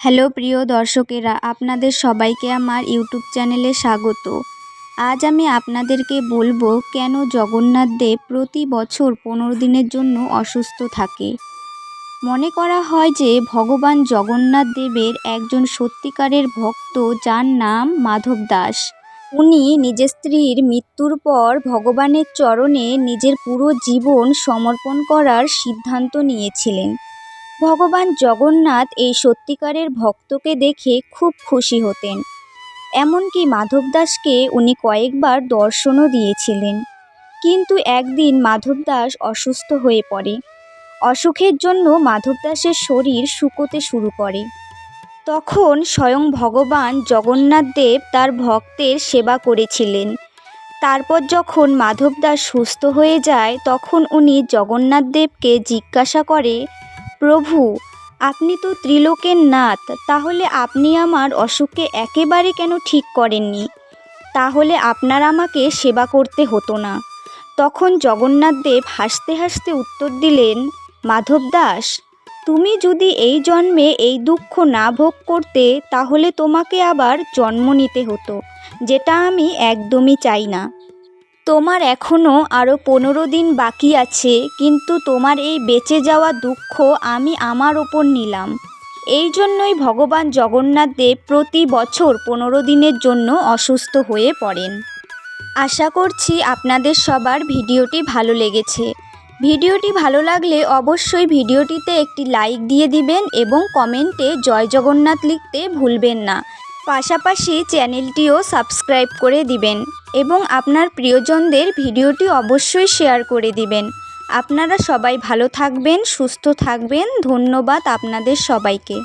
Hello প্রিয় দর্শকেরা, আপনাদের সবাইকে আমার ইউটিউব চ্যানেলে স্বাগত। আজ আমি আপনাদেরকে বলব কেন জগন্নাথ দেব প্রতি বছর পনেরো দিনের জন্য অসুস্থ থাকে। মনে করা হয় যে ভগবান জগন্নাথ দেবের একজন সত্যিকারের ভক্ত যার নাম মাধব দাস। উনি নিজের স্ত্রীর মৃত্যুর পর ভগবানের চরণে নিজের পুরো জীবন সমর্পণ করার সিদ্ধান্ত নিয়েছিলেন। ভগবান জগন্নাথ এই সত্যিকারের ভক্তকে দেখে খুব খুশি হতেন। এমনকি মাধব দাসকে উনি কয়েকবার দর্শনও দিয়েছিলেন। কিন্তু একদিন মাধবদাস অসুস্থ হয়ে পড়ে। অসুখের জন্য মাধবদাসের শরীর শুকোতে শুরু করে। তখন স্বয়ং ভগবান জগন্নাথ দেব তার ভক্তের সেবা করেছিলেন। তারপর যখন মাধবদাস সুস্থ হয়ে যায়, তখন উনি জগন্নাথ দেবকে জিজ্ঞাসা করে প্রভু, আপনি তো ত্রিলোকের নাথ, তাহলে আপনি আমার অসুখকে একেবারে কেন ঠিক করেননি? তাহলে আপনার আমাকে সেবা করতে হতো না। তখন জগন্নাথদেব হাসতে হাসতে উত্তর দিলেন, মাধব দাস, তুমি যদি এই জন্মে এই দুঃখ না ভোগ করতে, তাহলে তোমাকে আবার জন্ম নিতে হতো, যেটা আমি একদমই চাই না। তোমার এখনও আরও পনেরো দিন বাকি আছে, কিন্তু তোমার এই বেঁচে যাওয়া দুঃখ আমি আমার ওপর নিলাম। এই জন্যই ভগবান জগন্নাথ দেব প্রতি বছর পনেরো দিনের জন্য অসুস্থ হয়ে পড়েন। আশা করছি আপনাদের সবার ভিডিওটি ভালো লেগেছে। ভিডিওটি ভালো লাগলে অবশ্যই ভিডিওটিতে একটি লাইক দিয়ে দিবেন এবং কমেন্টে জয় জগন্নাথ লিখতে ভুলবেন না। পাশাপাশি চ্যানেলটিও সাবস্ক্রাইব করে দিবেন এবং আপনার প্রিয়জনদের ভিডিওটি অবশ্যই শেয়ার করে দিবেন। আপনারা সবাই ভালো থাকবেন, সুস্থ থাকবেন। ধন্যবাদ আপনাদের সবাইকে।